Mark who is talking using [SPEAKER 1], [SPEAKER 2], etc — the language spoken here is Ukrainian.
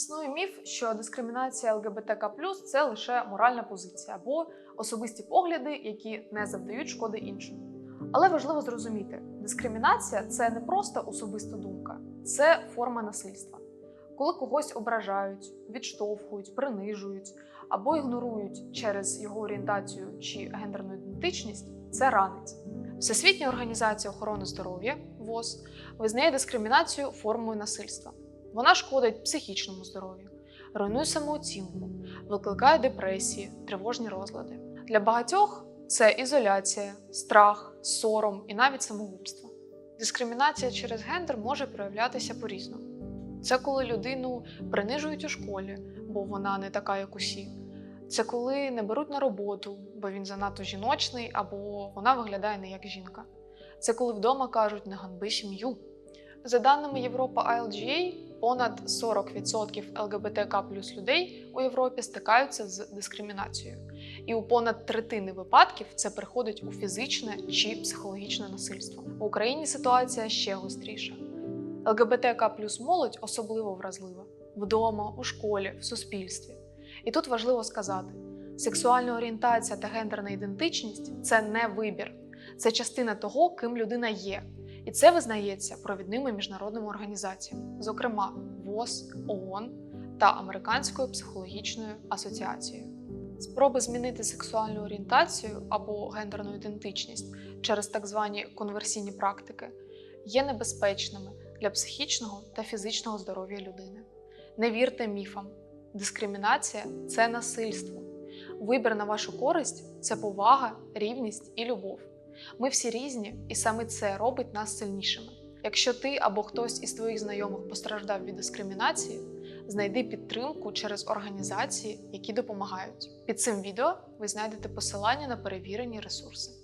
[SPEAKER 1] Існує міф, що дискримінація ЛГБТК це лише моральна позиція або особисті погляди, які не завдають шкоди іншим. Але важливо зрозуміти, дискримінація це не просто особиста думка, це форма насильства. Коли когось ображають, відштовхують, принижують або ігнорують через його орієнтацію чи гендерну ідентичність, це ранить. Всесвітня організація охорони здоров'я ВОЗ визнає дискримінацію формою насильства. Вона шкодить психічному здоров'ю, руйнує самооцінку, викликає депресії, тривожні розлади. Для багатьох це ізоляція, страх, сором і навіть самогубство. Дискримінація через гендер може проявлятися по-різному. Це коли людину принижують у школі, бо вона не така, як усі. Це коли не беруть на роботу, бо він занадто жіночний або вона виглядає не як жінка. Це коли вдома кажуть не ганьби сім'ю. За даними Європа ILGA, понад 40% ЛГБТК плюс людей у Європі стикаються з дискримінацією. І у понад третини випадків це переходить у фізичне чи психологічне насильство. В Україні ситуація ще гостріша. ЛГБТК плюс молодь особливо вразлива вдома, у школі, в суспільстві. І тут важливо сказати: сексуальна орієнтація та гендерна ідентичність це не вибір, це частина того, ким людина є. І це визнається провідними міжнародними організаціями, зокрема ВОЗ, ООН та Американською психологічною асоціацією. Спроби змінити сексуальну орієнтацію або гендерну ідентичність через так звані конверсійні практики є небезпечними для психічного та фізичного здоров'я людини. Не вірте міфам. Дискримінація це насильство. Вибір на вашу користь це повага, рівність і любов. Ми всі різні, і саме це робить нас сильнішими. Якщо ти або хтось із твоїх знайомих постраждав від дискримінації, знайди підтримку через організації, які допомагають. Під цим відео ви знайдете посилання на перевірені ресурси.